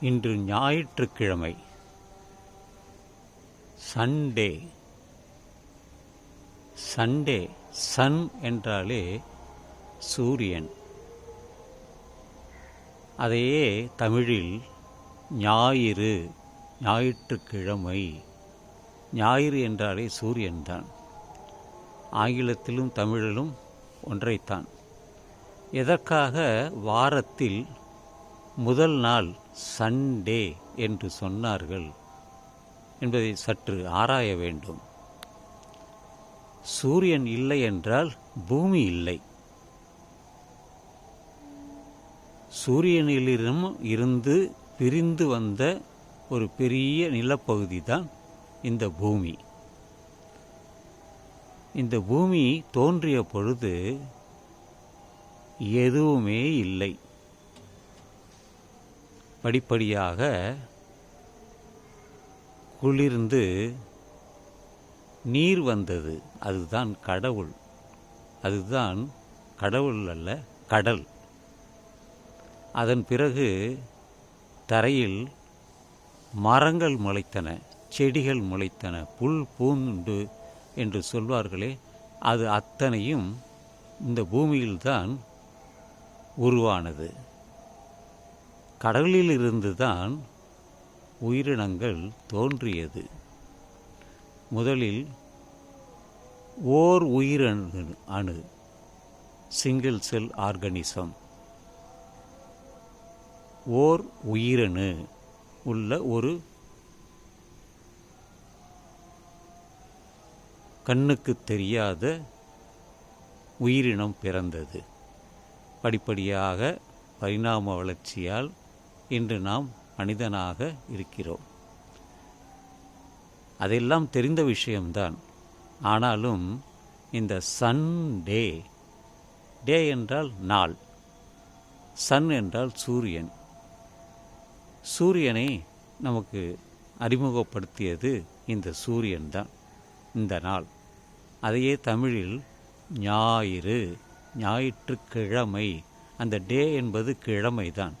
இன்று ஞாயிற்றுக்கிழமை. Sunday Sunday Sun என்றாலே சூரியன். அதையே தமிழில் ஞாயிறு ஞாயிற்றுக்கிழமை. ஞாயிறு என்றாலே சூரியன்தான். ஆங்கிலத்திலும் தமிழிலும் ஒன்றைத்தான். எதற்காக வாரத்தில் முதல் நாள் சண்டே என்று சொன்னார்கள் என்பதை சற்று ஆராய வேண்டும். சூரியன் இல்லை என்றால் பூமி இல்லை. சூரியனிலிரும் இருந்து பிரிந்து வந்த ஒரு பெரிய நிலப்பகுதி தான் இந்த பூமி. இந்த பூமி தோன்றிய பொழுது எதுவுமே இல்லை. படிப்படியாக குளிர்ந்து நீர் வந்தது. அதுதான் கடவுள். அதுதான் கடவுள் அல்ல கடல். அதன் பிறகு தரையில் மரங்கள் முளைத்தன செடிகள் முளைத்தன புல் பூண்டு என்று சொல்வார்களே அது அத்தனையும் இந்த பூமியில்தான் உருவானது. கடலில் இருந்துதான் உயிரினங்கள் தோன்றியது. முதலில் ஓர் உயிரணு அணு சிங்கிள் செல் ஆர்கனிசம் ஓர் உயிரணு உள்ள ஒரு கண்ணுக்கு தெரியாத உயிரினம் பிறந்தது. படிப்படியாக பரிணாம வளர்ச்சியால் இன்று நாம் மனிதனாக இருக்கிறோம். அதெல்லாம் தெரிந்த விஷயம்தான். ஆனாலும் இந்த சன் டே டே என்றால் நாள் சன் என்றால் சூரியன். சூரியனை நமக்கு அறிமுகப்படுத்தியது இந்த சூரியன் தான் இந்த நாள். அதையே தமிழில் ஞாயிறு ஞாயிற்றுக்கிழமை அந்த டே என்பது கிழமை தான்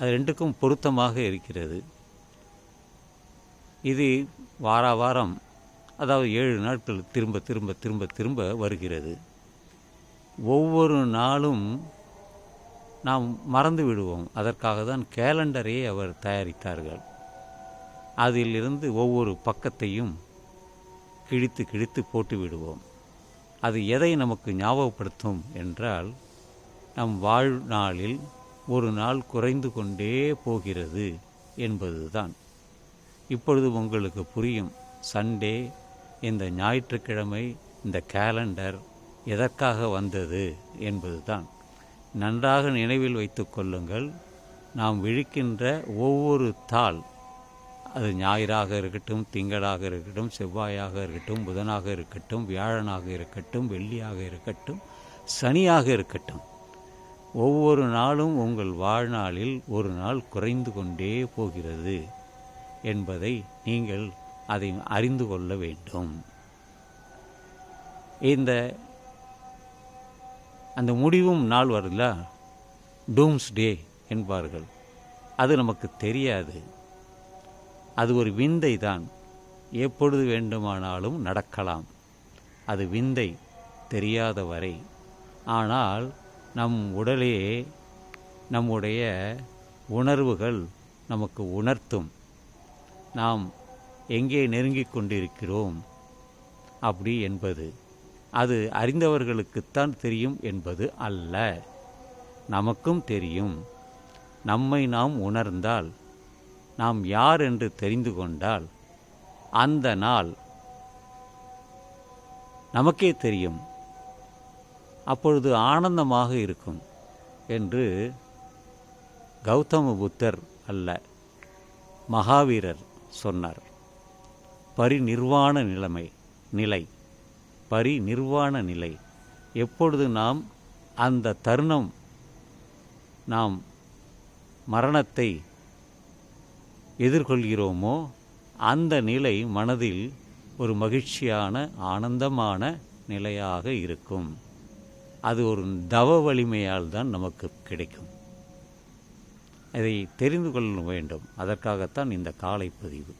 அது ரெண்டுக்கும் பொருத்தமாக இருக்கிறது. இது வார வாரம் அதாவது ஏழு நாட்கள் திரும்ப திரும்ப திரும்ப திரும்ப வருகிறது. ஒவ்வொரு நாளும் நாம் மறந்து விடுவோம். அதற்காக தான் கேலண்டரையே அவர் தயாரித்தார்கள். அதிலிருந்து ஒவ்வொரு பக்கத்தையும் கிழித்து கிழித்து போட்டு விடுவோம். அது எதை நமக்கு ஞாபகப்படுத்தும் என்றால் நம் வாழ்நாளில் ஒரு நாள் குறைந்து கொண்டே போகிறது என்பதுதான். இப்பொழுது உங்களுக்கு புரியும் சண்டே இந்த ஞாயிற்றுக்கிழமை இந்த கேலண்டர் எதற்காக வந்தது என்பதுதான். நன்றாக நினைவில் வைத்து கொள்ளுங்கள் நாம் விழிக்கின்ற ஒவ்வொரு தாள் அது ஞாயிறாக இருக்கட்டும் திங்களாக இருக்கட்டும் செவ்வாயாக இருக்கட்டும் புதனாக இருக்கட்டும் வியாழனாக இருக்கட்டும் வெள்ளியாக இருக்கட்டும் சனியாக இருக்கட்டும் ஒவ்வொரு நாளும் உங்கள் வாழ்நாளில் ஒரு நாள் குறைந்து கொண்டே போகிறது என்பதை நீங்கள் அதை அறிந்து கொள்ள வேண்டும். இந்த அந்த முடிவும் நாள் வருதுல டூம்ஸ் டே என்பார்கள். அது நமக்கு தெரியாது. அது ஒரு விந்தை தான். எப்பொழுது வேண்டுமானாலும் நடக்கலாம். அது விந்தை தெரியாத வரை. ஆனால் நம் உடலே நம்முடைய உணர்வுகள் நமக்கு உணர்த்தும். நாம் எங்கே நெருங்கிக் கொண்டிருக்கிறோம் அப்படி என்பது அது அறிந்தவர்களுக்குத்தான் தெரியும் என்பது அல்ல. நமக்கும் தெரியும். நம்மை நாம் உணர்ந்தால் நாம் யார் என்று தெரிந்து கொண்டால் அந்த நாள் நமக்கே தெரியும். அப்பொழுது ஆனந்தமாக இருக்கும் என்று கௌதம புத்தர் அல்ல மகாவீரர் சொன்னார். பரிநிர்வாண நிலைமை நிலை. பரிநிர்வாண நிலை. எப்பொழுது நாம் அந்த தருணம் நாம் மரணத்தை எதிர்கொள்கிறோமோ அந்த நிலை மனதில் ஒரு மகிழ்ச்சியான ஆனந்தமான நிலையாக இருக்கும். அது ஒரு தவ வலிமையால் தான் நமக்கு கிடைக்கும். அதை தெரிந்து கொள்ள வேண்டும். அதற்காகத்தான் இந்த காலை பதிவு